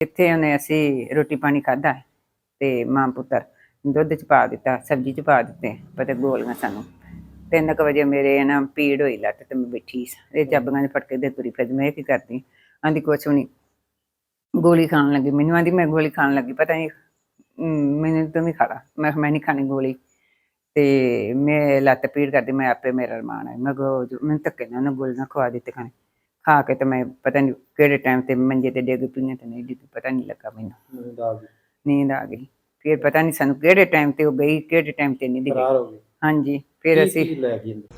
ਇੱਥੇ ਉਹਨੇ ਅਸੀਂ ਰੋਟੀ ਪਾਣੀ ਖਾਧਾ ਤੇ ਮਾਂ ਪੁੱਤਰ ਦੁੱਧ ਚ ਪਾ ਦਿੱਤਾ, ਸਬਜ਼ੀ ਚ ਪਾ ਦਿੱਤੇ, ਪਤੇ ਗੋਲੀਆਂ ਸਾਨੂੰ। ਤਿੰਨ ਕੁ ਵਜੇ ਮੇਰੇ ਨਾ ਪੀੜ ਹੋਈ ਲੱਤ ਤੇ ਮੈਂ ਬੈਠੀ ਸੀ। ਇਹ ਚੱਬੀਆਂ ਦੇ ਫਟਕੇ ਦੇ ਤੁਰੀ ਫਿਰ ਮੈਂ ਕੀ ਕਰਦੀ? ਆਂਦੀ, ਕੁਛ ਵੀ ਨਹੀਂ ਗੋਲੀ ਖਾਣ ਲੱਗੀ। ਮੈਨੂੰ ਆਂਦੀ, ਮੈਂ ਗੋਲੀ ਖਾਣ ਲੱਗੀ, ਪਤਾ ਨਹੀਂ ਮੈਨੂੰ ਤੂੰ ਵੀ ਖਾਣਾ ਮੈਂ ਕਿਹਾ, ਮੈਂ ਨਹੀਂ ਖਾਣੀ ਗੋਲੀ। ਤੇ ਮੈਂ ਲੱਤ ਪੀੜ ਕਰਦੀ, ਮੈਂ ਆਪੇ ਮੇਰਾ ਰਮਾਨ ਹੈ। ਮੈਂ ਗੋ ਮੈਨੂੰ ਧੱਕੇ ਨਾਲ ਉਹਨੂੰ ਗੋਲੀਆਂ ਖਵਾ ਦਿੱਤੇ ਖਾਣੇ। ਖਾ ਕੇ ਤੇ ਮੈਂ ਪਤਾ ਨਹੀਂ ਕਿਹੜੇ ਟਾਈਮ ਤੇ ਮੰਜੇ ਤੇ ਡਿੱਗ ਪਈਆਂ ਤੇ ਨਹੀਂ ਡਿੱਗ ਪਤਾ ਨਹੀਂ ਲੱਗਾ ਮੈਨੂੰ। ਨੀਂਦ ਆ ਗਈ। ਨੀਂਦ ਆ ਗਈ। ਫਿਰ ਪਤਾ ਨਹੀਂ ਸਾਨੂੰ ਕਿਹੜੇ ਟਾਈਮ ਤੇ ਉਹ ਗਈ ਕਿਹੜੇ ਟਾਈਮ ਤੇ ਨਹੀਂ ਫਰਾਰ ਹੋ ਗਈ। ਹਾਂਜੀ ਫਿਰ ਕੀ- ਅਸੀਂ ਕੀ ਲੈ ਗਈ ਅੰਦਰ?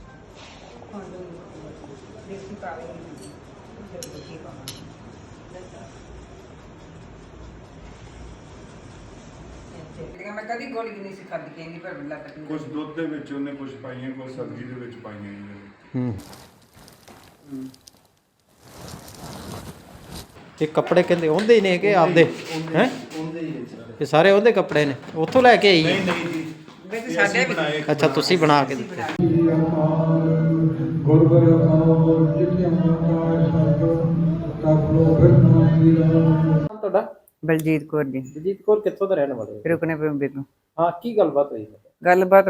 ਮੈਂ ਕਦੀ ਗੋਲੀ ਨਹੀਂ ਸੀ ਖਾਦੀ ਕਹਿੰਦੀ ਪਰ ਲੱਤ ਪੀੜ ਕੁਝ ਦੁੱਧ ਦੇ ਵਿੱਚ ਉਹਨੇ ਕੁਝ ਪਾਈਆਂ ਕੁਝ ਸਬਜ਼ੀ ਦੇ ਵਿੱਚ ਪਾਈਆਂ ਜੀ। ਹੂੰ। ਇਹ ਕੱਪੜੇ ਕਹਿੰਦੇ ਉਹਦੇ ਹੀ ਨੇ ਕਿ ਆਪਦੇ? ਹੈ ਇਹ ਸਾਰੇ ਉਹਦੇ ਕੱਪੜੇ ਨੇ। ਉੱਥੋਂ ਲੈ ਕੇ ਆਈ ਹੈ? ਨਹੀਂ ਜੀ। ਵੈਸੇ ਸਾਡੇ ਵੀ ਅੱਛਾ ਤੁਸੀਂ ਬਣਾ ਕੇ ਦਿੱਤੇ। ਸਾਧੋ ਲੋ ਫਿਰ ਤੁਹਾਡਾ? ਬਲਜੀਤ ਕੌਰ ਜੀ। ਜਜੀਤ ਕੌਰ ਕਿੱਥੋਂ ਦਾ ਰਹਿਣ ਵਾਲੇ? ਰੁਕਨੇ ਪਏ ਬੇਗੂ ਹਾਂ ਕੀ ਗੱਲਬਾਤ ਹੋਈ? ਗੱਲਬਾਤ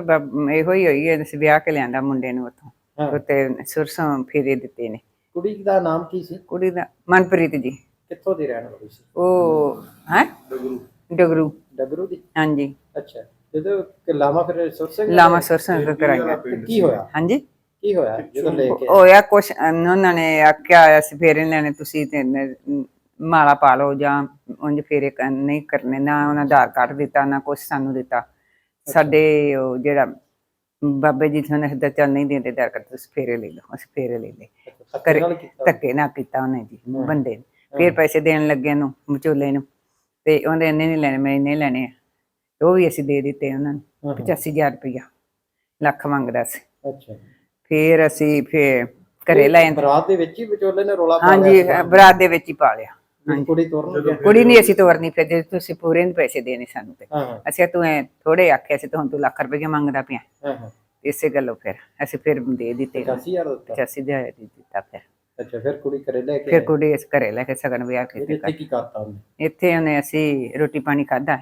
ਇਹੋ ਹੀ ਹੋਈ ਹੈ ਅਸੀਂ ਵਿਆਹ ਕੇ ਲਿਆਂਦਾ ਮੁੰਡੇ ਨੂੰ ਉੱਥੋਂ। ਉੱਤੇ ਸੁਰਸੋਂ ਫੇਰੇ ਦਿੱਤੇ ਨੇ। ਕੁੜੀ ਦਾ ਨਾਮ ਕੀ ਸੀ? ਕੁੜੀ ਦਾ ਮਨਪ੍ਰੀਤ ਜੀ। ਕਿੱਥੋਂ ਦੀ ਰਹਿਣ ਵਾਲੀ ਸੀ? ਉਹ ਹੈ? ਡਗਰੂ। ਡਗਰੂ। ਦੀ? ਹਾਂਜੀ। ਅੱਛਾ। ਜਦੋਂ ਕਿ ਲਾਮਾ ਫਿਰ ਸੁਰਸਿੰਘ ਲਾਮਾ ਸੁਰਸੋਂ ਤੋਂ ਕਰਾਂਗੇ ਤੇ ਕੀ ਹੋਇਆ? ਹਾਂਜੀ। ਕੀ ਹੋਇਆ ਜਦੋਂ ਲੈ ਕੇ ਹੋਇਆ ਕੁਛ ਉਹਨਾਂ ਨੇ ਆਖਿਆ ਹੋਇਆ ਸੀ ਫੇਰੇ ਲੈਣੇ ਤੁਸੀਂ ਤੇ ਨ- ਮਾਲਾ ਪਾ ਲਓ ਜਾਂ ਉਂਝ ਫੇਰੇ ਨਹੀਂ ਕਰਨੇ ਨਾ ਉਹਨਾਂ ਆਧਾਰ ਕਾਰਡ ਦਿੱਤਾ ਨਾ ਕੁਛ ਸਾਨੂੰ ਦਿੱਤਾ। ਸਾਡੇ ਉਹ ਜਿਹੜਾ ਬਾਬੇ ਜੀ ਤੁਹਾਨੂੰ ਹੱਦ ਚੱਲ ਨਹੀਂ ਦਿੰਦੇ ਆਧਾਰ ਕਾਰਡ ਤੁਸੀਂ ਫੇਰੇ ਲੈ ਲਓ ਅਸੀਂ ਫੇਰੇ ਲੈ ਲਏ। ਧੱਕੇ ਨਾਲ ਨਾ ਕੀਤਾ ਉਹਨੇ ਜੀ ਬੰਦੇ ਨੇ। ਫਿਰ ਪੈਸੇ ਦੇਣ ਲੱਗੇ ਨੂੰ ਵਿਚੋਲੇ ਨੂੰ ਤੇ ਉਹਨੇ ਇੰਨੇ ਨਹੀਂ ਲੈਣੇ ਮੈਂ ਇੰਨੇ ਲੈਣੇ ਆ। ਉਹ ਵੀ ਅਸੀਂ ਦੇ ਦਿੱਤੇ ਉਹਨਾਂ ਨੂੰ ਹਾਂ, ਹਾਂ। 85000 ਰੁਪਇਆ ਲੱਖ ਮੰਗਦਾ ਸੀ। ਅੱਛਾ। ਫਿਰ ਅਸੀਂ ਫਿਰ ਘਰੇ ਲੈ ਆਂਦੇ ਬਰਾਤ ਦੇ ਵਿੱਚ ਹੀ ਵਿਚੋਲੇ ਨੇ ਰੋਲਾ ਪਾ ਹਾਂਜੀ ਬਰਾਤ ਦੇ ਵਿੱਚ ਹੀ ਪਾ ਲਿਆ। ਕੁੜੀ ਤੋਰਨ ਕੁੜੀ ਨਹੀਂ ਅਸੀਂ ਤੋਰਨੀ ਫਿਰ ਜੇ ਤੁਸੀਂ ਪੂਰੇ ਨਹੀਂ ਪੈਸੇ ਦੇਣੇ ਸਾਨੂੰ ਤੇ। ਅਸੀਂ ਤੂੰ ਐ ਥੋੜੇ ਆਖਿਆ ਸੀ ਤੂੰ ਤੂੰ ਲੱਖ ਰੁਪਏ ਮੰਗਦਾ ਪਿਆ। ਹਾਂ ਹਾਂ। ਇਸੇ ਗੱਲੋਂ ਫਿਰ ਅਸੀਂ ਫਿਰ ਦੇ ਦਿੱਤੇ। 85000 ਦਿੱਤਾ। 85 ਦੇ ਦਿੱਤਾ। ਫਿਰ ਅੱਛਾ ਫਿਰ ਕੁੜੀ ਘਰੇ ਲੈ ਕੇ ਫਿਰ ਆਏ। ਕੁੜੀ ਇਸ ਘਰੇ ਲੈ ਕੇ ਸਗਨ ਵਿਆਹ ਕੀਤੇ ਇੱਥੇ ਕੀ ਕਰਤਾ ਉਹਨੇ? ਇੱਥੇ ਉਹਨੇ ਅਸੀਂ ਰੋਟੀ ਪਾਣੀ ਖਾਦਾ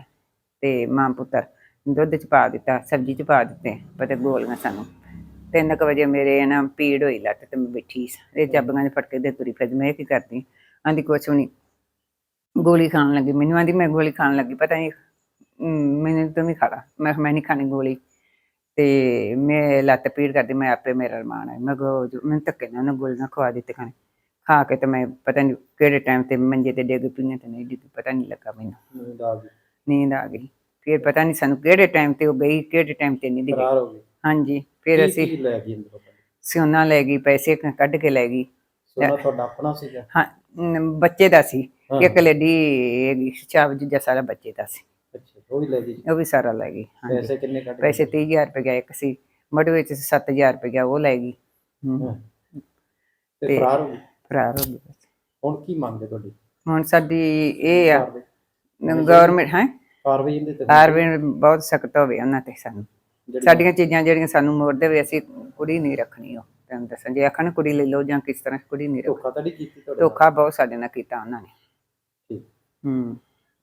ਤੇ ਮਾਂ ਪੁੱਤਰ ਦੁੱਧ ਚ ਪਾ ਦਿੱਤਾ ਸਬਜ਼ੀ ਚ ਪਾ ਦਿੱਤੇ ਪਤੇ ਗੋਲੀਆਂ ਸਾਨੂੰ। ਤਿੰਨ ਕੁ ਵਜੇ ਮੇਰੇ ਨਾ ਪੀੜ ਹੋਈ ਲੱਤ ਤੇ ਮੈਂ ਬੈਠੀ ਸੀ। ਇਹ ਚੱਬੀਆਂ ਦੇ ਫਟਕੇ ਦੇ ਤੁਰੀ ਫਿਰ ਮੈਂ ਇਹ ਕੀ ਕਰਦੀ? ਆਂਦੀ ਕੁਛ ਵੀ ਨਹੀਂ। ਗੋਲੀ ਖਾਣ ਲੱਗੀ। ਮੈਨੂੰ ਆਂਦੀ ਮੈਂ ਗੋਲੀ ਖਾਣ ਲੱਗੀ ਪਤਾ ਨਹੀਂ ਮੈਨੂੰ ਤੂੰ ਵੀ ਖਾ ਲਾ ਮੈਂ ਕਿਹਾ ਮੈਂ ਨਹੀਂ ਖਾਣੀ ਗੋਲੀ। ਤੇ ਮੈਂ ਲੱਤ ਪੀੜ ਕਰਦੀ ਮੈਂ ਆਪੇ ਮੇਰਾ ਰਮਾਨ ਹੈ ਮੈਂ ਮੈਂ ਧੱਕੇ ਨਾਲ ਉਹਨੂੰ ਗੋਲੀਆਂ ਖਵਾ ਦਿੱਤੇ ਖਾਣੇ ਖਾ ਕੇ ਤੇ ਮੈਂ ਪਤਾ ਨਹੀਂ ਕਿਹੜੇ ਟਾਈਮ ਤੇ ਮੰਜੇ ਤੇ ਡਿੱਗ ਪਈਆਂ ਤੇ ਨਹੀਂ ਡਿੱਗ ਪਤਾ ਨਹੀਂ ਲੱਗਾ ਮੈਨੂੰ। ਨੀਂਦ ਆ ਗਈ। ਨੀਂਦ ਆ ਗਈ। ਫਿਰ ਪਤਾ ਨਹੀਂ ਸਾਨੂੰ ਕਿਹੜੇ ਟਾਈਮ ਤੇ ਉਹ ਗਈ ਕਿਹੜੇ ਟਾਈਮ ਤੇ ਨਹੀਂ ਫਰਾਰ ਹੋ ਗਈ। ਹਾਂਜੀ ਫਿਰ ਕੀ- ਅਸੀਂ ਕੀ ਲੈ ਗਈ ਅੰਦਰੋਂ ਸੋਨਾ ਲੈ ਗਈ ਪੈਸੇ ਕ- ਕੱਢ ਕੇ ਲੈ ਗਈ। ਸੋਨਾ ਤੁਹਾਡਾ ਆਪਣਾ ਸੀਗਾ? ਹਾਂ ਨ- ਬੱਚੇ ਦਾ ਸੀ। ਹਾਂ। ਇੱਕ ਲੇਡੀ ਹੈਗੀ ਸਾਰਾ ਬੱਚੇ ਦਾ ਸੀ। ਅੱਛਾ ਉਹ ਵੀ ਲੈ ਗਈ ਉਹ ਵੀ ਸਾਰਾ ਲੈ ਗਈ ਪੈਸੇ ਕਿੰਨੇ ਕੱਢ ਪੈਸੇ 30000 ਰੁਪਏ ਗਿਆ ਇੱਕ ਸੀ ਮੜੂ ਵਿੱਚ 7000 ਰੁਪਏ ਗਿਆ ਉਹ ਲੈ ਗਈ। ਹਾਂ। ਤੇ ਫਰਾਰ ਹੋ ਗਈ? ਫਰਾਰ ਹੋ ਗਈ। ਹੁਣ ਕੀ ਮੰਗਦੇ ਤੁਹਾਡੀ? ਹੁਣ ਸਾਡੀ ਇਹ ਆ ਗਵਰਨਮੈਂਟ ਹੈ? ਕਾਰਵਾਈ ਇਹਦੇ ਤੇ ਬਹੁਤ ਸਖਤ ਹੋਵੇ ਉਹਨਾਂ ਤੇ ਸਾਨੂੰ। ਸਾਡੀਆਂ ਚੀਜ਼ਾਂ ਜਿਹੜੀਆਂ ਸਾਨੂੰ ਮੋੜ ਦੇਵੇ ਅਸੀਂ ਕੁੜੀ ਨਹੀਂ ਰੱਖਣੀ ਉਹ ਤੈਨੂੰ ਦੱਸਾਂ। ਜੇ ਆਖਣ ਕੁੜੀ ਲੈ ਲਓ ਜਾਂ ਕਿਸ ਤਰ੍ਹਾਂ ਕੁੜੀ ਨਹੀਂ ਰੱਖ ਧੋਖਾ ਤਾਂ ਨਹੀਂ ਕੀਤੀ? ਧੋਖਾ ਬਹੁਤ ਸਾਡੇ ਨਾਲ ਕੀਤਾ ਉਹਨਾਂ ਨੇ। ਠੀਕ। ਹੂੰ।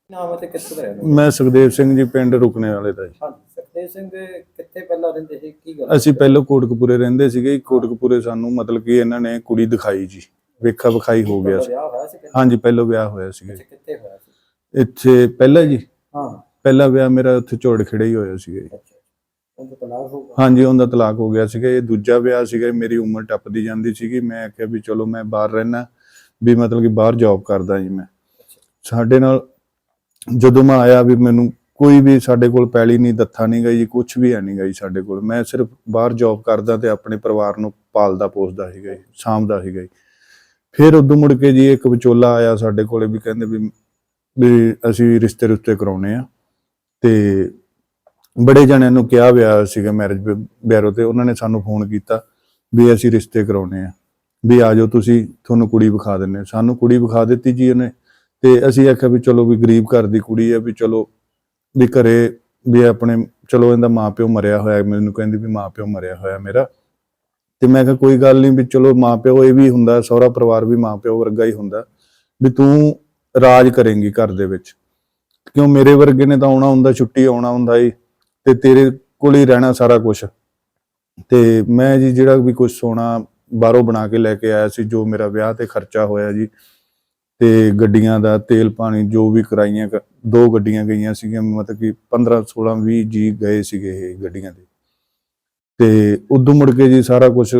ਨਾਮ ਹੈ ਕਿੱਥੋਂ ਦਾ? ਮੈਂ ਸੁਖਦੇਵ ਸਿੰਘ ਜੀ ਪਿੰਡ ਰੁਕਣੇ ਵਾਲੇ ਦਾ ਜੀ। ਹਾਂਜੀ ਸੁਖਦੇਵ ਸਿੰਘ ਕਿੱਥੇ ਪਹਿਲਾਂ ਰਹਿੰਦੇ ਸੀ? ਕੀ ਗੱਲ ਅਸੀਂ ਪਹਿਲਾਂ ਕੋਟਕਪੂਰੇ ਰਹਿੰਦੇ ਸੀਗੇ ਕੋਟਕਪੂਰੇ ਸਾਨੂੰ ਮਤਲਬ ਕਿ ਇਹਨਾਂ ਨੇ ਕੁੜੀ ਦਿਖਾਈ ਜੀ। ਵੇਖਾ ਵਿਖਾਈ ਹੋ ਗਿਆ ਸੀ। ਵਿਆਹ ਹੋਇਆ ਸੀ ਕਿੱਥੇ ਹਾਂਜੀ ਪਹਿਲਾਂ ਵਿਆਹ ਹੋਇਆ ਸੀਗਾ ਜੀ। ਕਿੱਥੇ ਹੋਇਆ ਸੀ? ਇੱਥੇ ਪਹਿਲਾਂ ਜੀ। ਹਾਂ। ਪਹਿਲਾ ਵਿਆਹ ਮੇਰਾ ਉੱਥੇ ਝੋੜ ਖੜੇ ਹੀ ਹੋਇਆ ਸੀਗਾ ਜੀ। ਅੱਛਾ ਤਲਾਕ ਹੋਊਗਾ ਹਾਂਜੀ ਉਹਦਾ ਤਲਾਕ ਹੋ ਗਿਆ ਸੀਗਾ। ਇਹ ਦੂਜਾ ਵਿਆਹ ਸੀਗਾ ਮੇਰੀ ਉਮਰ ਟੱਪਦੀ ਜਾਂਦੀ ਸੀਗੀ। ਮੈਂ ਆਖਿਆ ਵੀ ਚਲੋ ਮੈਂ ਬਾਹਰ ਰਹਿਣਾ ਵੀ ਮਤਲਬ ਕਿ ਬਾਹਰ ਜੌਬ ਕਰਦਾ ਜੀ ਮੈਂ। ਸਾਡੇ ਨਾਲ ਜਦੋਂ ਮੈਂ ਆਇਆ ਵੀ ਮੈਨੂੰ ਕੋਈ ਵੀ ਸਾਡੇ ਕੋਲ ਪੈਲੀ ਨਹੀਂ, ਦੱਥਾ ਨਹੀਂ ਗਈ ਕੁਝ ਵੀ ਹੈ ਨਹੀਂ ਗਈ ਸਾਡੇ ਕੋਲ। ਮੈਂ ਸਿਰਫ ਬਾਹਰ ਜੌਬ ਕਰਦਾ ਤੇ ਆਪਣੇ ਪਰਿਵਾਰ ਨੂੰ ਪਾਲਦਾ, ਪੋਸਦਾ ਸੀਗਾ ਜੀ, ਸਾਂਭਦਾ ਸੀਗਾ ਜੀ। ਫਿਰ ਉਦੋਂ ਮੁੜ ਕੇ ਜੀ ਇੱਕ ਵਿਚੋਲਾ ਆਇਆ ਸਾਡੇ ਕੋਲੇ ਵੀ ਕਹਿੰਦੇ ਵੀ ਵੀ ਅਸੀਂ ਰਿਸ਼ਤੇ ਰੁਸ਼ਤੇ ਕਰਾਉਣੇ ਆ। ਤੇ ਬੜੇ ਜਣਿਆਂ ਨੂੰ ਕਿਹਾ ਵਿਆਹ ਸੀਗਾ ਮੈਰਿਜ ਬਿਊਰੋ ਤੇ, ਉਹਨਾਂ ਨੇ ਸਾਨੂੰ ਫੋਨ ਕੀਤਾ ਵੀ ਅਸੀਂ ਰਿਸ਼ਤੇ ਕਰਾਉਣੇ ਆ। ਵੀ ਆ ਜਾਓ ਤੁਸੀਂ, ਤੁਹਾਨੂੰ ਕੁੜੀ ਵਿਖਾ ਦਿੰਨੇ ਆ। ਸਾਨੂੰ ਕੁੜੀ ਵਿਖਾ ਦਿੱਤੀ ਜੀ ਉਹਨੇ। ਤੇ ਅਸੀਂ ਆਖਿਆ ਵੀ ਚਲੋ ਵੀ ਗਰੀਬ ਘਰ ਦੀ ਕੁੜੀ ਆ ਵੀ ਚਲੋ ਵੀ ਘਰੇ ਵੀ ਆਪਣੇ, ਚਲੋ ਇਹਦਾ ਮਾਪਿਓ ਮਰਿਆ ਹੋਇਆ ਮੈਨੂੰ ਕਹਿੰਦੀ ਵੀ ਮਾਪਿਓ ਮਰਿਆ ਹੋਇਆ ਮੇਰਾ। ਤੇ ਮੈਂ ਕਿਹਾ ਕੋਈ ਗੱਲ ਨਹੀਂ ਵੀ ਚਲੋ ਮਾਪਿਓ ਇਹ ਵੀ ਹੁੰਦਾ, ਸਹੁਰਾ ਪਰਿਵਾਰ ਵੀ ਮਾਪਿਓ ਵਰਗਾ ਹੀ ਹੁੰਦਾ, ਵੀ ਤੂੰ ਰਾਜ ਕਰੇਂਗੀ ਘਰ ਦੇ ਵਿੱਚ। ਕਿਉਂ ਮੇਰੇ ਵਰਗੇ ਨੇ ਤਾਂ ਆਉਣਾ ਹੁੰਦਾ, ਛੁੱਟੀ ਆਉਣਾ ਹੁੰਦਾ ਈ, ਤੇ ਤੇਰੇ ਕੋਲ ਹੀ ਰਹਿਣਾ ਸਾਰਾ ਕੁਝ ਤੇ ਮੈਂ ਜੀ ਜਿਹੜਾ ਵੀ ਕੁਝ ਸੋਨਾ ਬਾਹਰੋਂ ਬਣਾ ਕੇ ਲੈ ਕੇ ਆਇਆ ਸੀ, ਜੋ ਮੇਰਾ ਵਿਆਹ ਤੇ ਖਰਚਾ ਹੋਇਆ ਜੀ ਤੇ ਗੱਡੀਆਂ ਦਾ ਤੇਲ ਪਾਣੀ ਜੋ ਵੀ ਕਰਾਈਆਂ ਦੋ ਗੱਡੀਆਂ ਗਈਆਂ ਸੀਗੀਆਂ, ਮਤਲਬ ਕਿ 15 16 20 ਜੀ ਗਏ ਸੀਗੇ ਇਹ ਗੱਡੀਆਂ ਦੇ। ਤੇ ਉਦੋਂ ਮੁੜ ਕੇ ਜੀ ਸਾਰਾ ਕੁਝ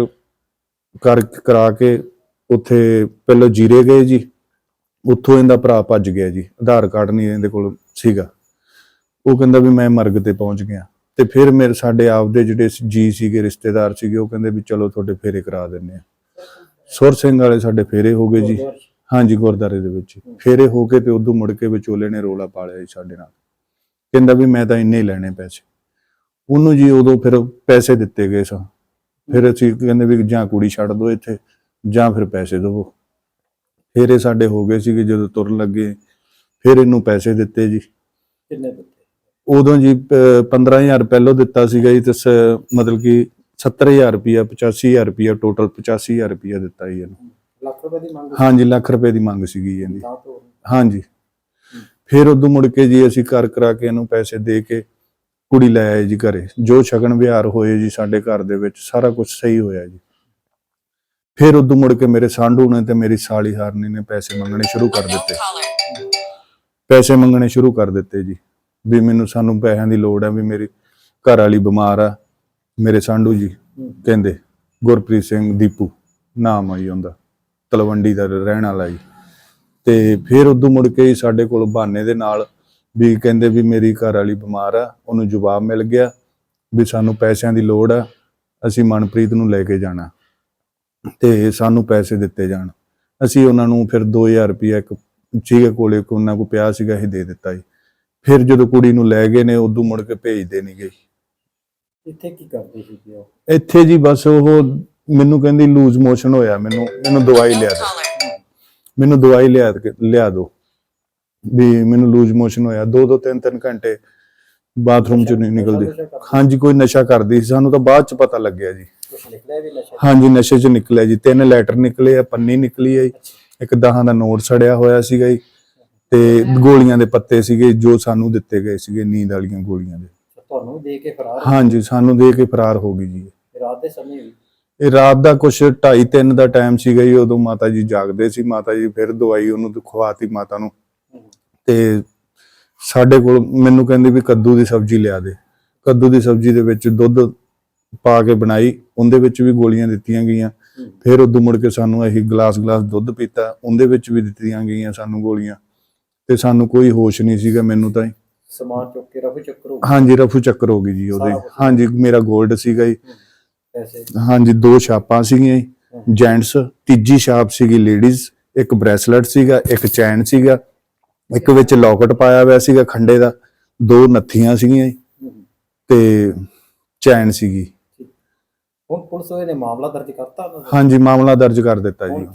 ਕਰ ਕਰਾ ਕੇ ਉੱਥੇ ਪਹਿਲਾਂ ਜੀਰੇ ਗਏ ਜੀ। ਉੱਥੋਂ ਇਹਦਾ ਭਰਾ ਭੱਜ ਗਿਆ ਜੀ, ਆਧਾਰ ਕਾਰਡ ਨਹੀਂ ਇਹਦੇ ਕੋਲ ਸੀਗਾ। ਉਹ ਕਹਿੰਦਾ ਵੀ ਮੈਂ ਮਰਗ ਤੇ ਪਹੁੰਚ ਗਿਆ। ਤੇ ਫਿਰ ਮੇਰੇ ਸਾਡੇ ਆਪਦੇ ਜਿਹੜੇ ਜੀ ਸੀਗੇ, ਰਿਸ਼ਤੇਦਾਰ ਸੀਗੇ, ਉਹ ਕਹਿੰਦੇ ਵੀ ਚਲੋ ਤੁਹਾਡੇ ਫੇਰੇ ਕਰਾ ਦਿੰਨੇ ਆ। ਸੁਰ ਸਿੰਘ ਵਾਲੇ ਸਾਡੇ ਫੇਰੇ ਹੋ ਗਏ ਜੀ। ਹਾਂਜੀ ਗੁਰਦਾਰੇ ਦੇ ਵਿੱਚ ਫੇਰੇ ਹੋ ਕੇ ਤੇ ਉਦੋਂ ਮੁੜ ਕੇ ਵਿਚੋਲੇ ਨੇ ਰੋਲਾ ਪਾਲਿਆ ਜੀ ਸਾਡੇ ਨਾਲ। ਕਹਿੰਦਾ ਵੀ ਮੈਂ ਤਾਂ ਇੰਨੇ ਹੀ ਲੈਣੇ ਪੈਸੇ। ਉਹਨੂੰ ਜੀ ਉਦੋਂ ਫਿਰ ਪੈਸੇ ਦਿੱਤੇ ਗਏ ਸਨ ਫਿਰ ਅਸੀਂ ਕਹਿੰਦੇ ਵੀ ਜਾਂ ਕੁੜੀ ਛੱਡ ਦਿਓ ਇੱਥੇ ਜਾਂ ਫਿਰ ਪੈਸੇ ਦਿਵੋ। ਫਿਰ ਇਹ ਸਾਡੇ ਹੋ ਗਏ ਸੀਗੇ ਜਦੋਂ ਤੁਰਨ ਲੱਗੇ ਫਿਰ ਇਹਨੂੰ ਪੈਸੇ ਦਿੱਤੇ ਜੀ। ਕਿੰਨੇ ਦਿੱਤੇ? ਉਦੋਂ ਜੀ ਪ- 15000 ਪਹਿਲੋਂ ਦਿੱਤਾ ਸੀਗਾ ਜੀ ਤੇ ਸ- ਮਤਲਬ ਕਿ 70000 ਰੁਪਿਆ 85000 ਰੁਪਿਆ ਟੋਟਲ 85000 ਰੁਪਿਆ ਦਿੱਤਾ ਜੀ ਇਹਨੂੰ। ਲੱਖ ਰੁਪਏ ਦੀ ਮੰਗ ਹਾਂਜੀ ਲੱਖ ਰੁਪਏ ਦੀ ਮੰਗ ਸੀਗੀ ਜੀ ਇਹਦੀ। ਹਾਂਜੀ। ਫਿਰ ਉਦੋਂ ਮੁੜ ਕੇ ਜੀ ਅਸੀਂ ਕਰ ਕਰਾ ਕੇ ਇਹਨੂੰ ਪੈਸੇ ਦੇ ਕੇ ਕੁੜੀ ਲੈ ਆਏ ਜੀ ਘਰੇ। ਜੋ ਸ਼ਗਨ ਵਿਹਾਰ ਹੋਏ ਜੀ ਸਾਡੇ ਘਰ ਦੇ ਵਿੱਚ ਸਾਰਾ ਕੁਝ ਸਹੀ ਹੋਇਆ ਜੀ। ਫਿਰ ਉਦੋਂ ਮੁੜ ਕੇ ਮੇਰੇ ਸਾਂਢੂ ਨੇ ਤੇ ਮੇਰੀ ਸਾਲੀ ਹਾਰਨੀ ਨੇ ਪੈਸੇ ਮੰਗਣੇ ਸ਼ੁਰੂ ਕਰ ਦਿੱਤੇ। ਪੈਸੇ ਮੰਗਣੇ ਸ਼ੁਰੂ ਕਰ ਦਿੱਤੇ ਜੀ। ਵੀ ਮੈਨੂੰ ਸਾਨੂੰ ਪੈਸਿਆਂ ਦੀ ਲੋੜ ਹੈ ਵੀ ਮੇਰੀ ਘਰ ਵਾਲੀ ਬਿਮਾਰ ਆ। ਮੇਰੇ ਸਾਂਢੂ ਜੀ ਕਹਿੰਦੇ ਗੁਰਪ੍ਰੀਤ ਸਿੰਘ ਦੀਪੂ ਨਾਮ ਆ ਜੀ ਉਹਦਾ। ਤਲਵੰਡੀ ਦਾ ਰਹਿਣ ਵਾਲਾ ਜੀ। ਤੇ ਫਿਰ ਉਦੋਂ ਮੁੜ ਕੇ ਸਾਡੇ ਕੋਲ ਬਹਾਨੇ ਦੇ ਨਾਲ ਵੀ ਕਹਿੰਦੇ ਵੀ ਮੇਰੀ ਘਰ ਵਾਲੀ ਬਿਮਾਰ ਆ ਉਹਨੂੰ ਜਵਾਬ ਮਿਲ ਗਿਆ ਵੀ ਸਾਨੂੰ ਪੈਸਿਆਂ ਦੀ ਲੋੜ ਆ ਅਸੀਂ ਮਨਪ੍ਰੀਤ ਨੂੰ ਲੈ ਕੇ ਜਾਣਾ ਤੇ ਸਾਨੂੰ ਪੈਸੇ ਦਿੱਤੇ ਜਾਣ। ਅਸੀਂ ਉਹਨਾਂ ਨੂੰ ਫਿਰ 2000 ਰੁਪਇਆ ਇੱਕ ਸੀਗੇ ਕੋਲੇ ਕੋ ਉਹਨਾਂ ਕੋ ਪਿਆ ਸੀਗਾ ਇਹ ਦੇ ਦਿੱਤਾ ਜੀ। ਫਿਰ ਜਦੋਂ ਕੁੜੀ ਨੂੰ ਲੈ ਗਏ ਨੇ ਉਦੋਂ ਮੁੜ ਕੇ ਭੇਜਦੇ ਨਹੀਂ ਗਏ। ਇੱਥੇ ਕੀ ਕਰਦੇ ਸੀ ਉਹ? ਇੱਥੇ ਜੀ ਬਸ ਉਹ ਮੈਨੂੰ ਕਹਿੰਦੀ ਲੂਜ਼ ਮੋਸ਼ਨ ਹੋਇਆ ਮੈਨੂੰ ਮੈਨੂੰ ਦਵਾਈ ਲਿਆ ਦੇ ਮੈਨੂੰ ਦਵਾਈ ਲਿਆ ਲਿਆ ਦਿਓ। ਵੀ ਮੈਨੂੰ ਲੂਜ਼ ਮੋਸ਼ਨ ਹੋਇਆ ਦੋ ਦੋ ਤਿੰਨ ਤਿੰਨ ਘੰਟੇ ਬਾਥਰੂਮ ਚ ਨਹੀਂ ਨਿਕਲਦੀ। ਹਾਂਜੀ ਕੋਈ ਨਸ਼ਾ ਕਰਦੀ ਸੀ ਸਾਨੂੰ ਤਾਂ ਬਾਅਦ ਚ ਪਤਾ ਲੱਗਿਆ ਜੀ। ਕੁਝ ਨਿਕਲਿਆ ਵੀ ਨਸ਼ਾ ਹਾਂਜੀ ਨਸ਼ੇ ਚ ਨਿਕਲਿਆ ਜੀ। ਤਿੰਨ ਲੈਟਰ ਨਿਕਲੇ ਆ ਪੰਨੀ ਨਿਕਲੀ ਆ ਜੀ। ਇੱਕ ਦਹਾਂ ਦਾ ਨੋਟ ਸੜਿਆ ਹੋਇਆ ਸੀਗਾ ਜੀ। ਤੇ ਗੋਲੀਆਂ ਦੇ ਪੱਤੇ ਸੀਗੇ ਜੋ ਸਾਨੂੰ ਦਿੱਤੇ ਗਏ ਸੀਗੇ ਨੀਂਦ ਵਾਲੀਆਂ ਗੋਲੀਆਂ ਦੇ। ਤੁਹਾਨੂੰ ਦੇ ਕੇ ਫਰਾਰ ਹਾਂਜੀ ਸਾਨੂੰ ਦੇ ਕੇ ਫਰਾਰ ਹੋ ਗਈ ਜੀ। ਰਾਤ ਦੇ ਸਮੇਂ ਵੀ? ਇਹ ਰਾਤ ਦਾ ਕੁਛ 2:30 3 ਦਾ ਟਾਈਮ ਸੀਗਾ ਜੀ ਉਦੋਂ ਮਾਤਾ ਜੀ ਜਾਗਦੇ ਸੀ ਮਾਤਾ ਜੀ ਫਿਰ ਦਵਾਈ ਉਹਨੂੰ ਖਵਾਤੀ ਮਾਤਾ ਨੂੰ। ਤੇ ਸਾਡੇ ਕੋਲ ਮੈਨੂੰ ਕਹਿੰਦੇ ਵੀ ਕੱਦੂ ਦੀ ਸਬਜ਼ੀ ਲਿਆ ਦੇ। ਕੱਦੂ ਦੀ ਸਬਜ਼ੀ ਦੇ ਵਿੱਚ ਦੁੱਧ ਪਾ ਕੇ ਬਣਾਈ ਉਹਦੇ ਵਿੱਚ ਵੀ ਗੋਲੀਆਂ ਦਿੱਤੀਆਂ ਗਈਆਂ। ਫਿਰ ਉਦੋਂ ਮੁੜ ਕੇ ਸਾਨੂੰ ਅਸੀਂ ਗਲਾਸ ਗਲਾਸ ਦੁੱਧ ਪੀਤਾ ਉਹਦੇ ਵਿੱਚ ਵੀ ਦਿੱਤੀਆਂ ਗਈਆਂ ਸਾਨੂੰ ਗੋਲੀਆਂ। ਤੇ ਸਾਨੂੰ ਕੋਈ ਹੋਸ਼ ਨਹੀਂ ਸੀਗਾ ਮੈਨੂੰ ਤਾਂ। ਸਮਾਨ ਚੁੱਕ ਕੇ ਰਫੂ ਚੱਕਰ ਹੋ ਹਾਂਜੀ ਰਫੂ ਚੱਕਰ ਹੋ ਗਈ ਜੀ ਉਹਦੇ। ਹਾਂਜੀ ਮੇਰਾ 골ਡ ਸੀਗਾ ਜੀ। ਪੈਸੇ। ਹਾਂਜੀ ਦੋ ਛਾਪਾਂ ਸੀਗੀਆਂ ਜੈਂਟਸ ਤੀਜੀ ਛਾਪ ਸੀਗੀ ਲੇਡੀਜ਼ ਇੱਕ ਬ੍ਰੈਸਲੇਟ ਸੀਗਾ ਇੱਕ ਚੈਨ ਸੀਗਾ ਇੱਕ ਵਿੱਚ ਲੋਕਟ ਪਾਇਆ ਹੋਇਆ ਸੀਗਾ ਖੰਡੇ ਦਾ ਦੋ ਨੱਥੀਆਂ ਸੀਗੀਆਂ ਤੇ ਚੈਨ ਸੀਗੀ। ਹੁਣ ਪੁਲਿਸ ਨੇ ਮਾਮਲਾ ਦਰਜ ਕਰਤਾ ਹਾਂਜੀ ਮਾਮਲਾ ਦਰਜ ਕਰ ਦਿੱਤਾ ਜੀ?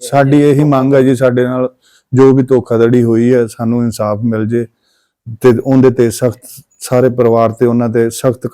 ਸਾਡੀ ਇਹੀ ਮੰਗ ਹੈ ਜੀ ਸਾਡੇ ਨਾਲ ਜੋ ਵੀ ਧੋਖਾਧੜੀ ਹੋਈ ਹੈ ਸਾਨੂੰ ਇਨਸਾਫ ਮਿਲ ਜੇ ਤੇ ਉਹਦੇ ਤੇ ਸਖਤ ਸਾਰੇ ਪਰਿਵਾਰ ਤੇ ਉਹਨਾਂ ਤੇ ਸਖਤ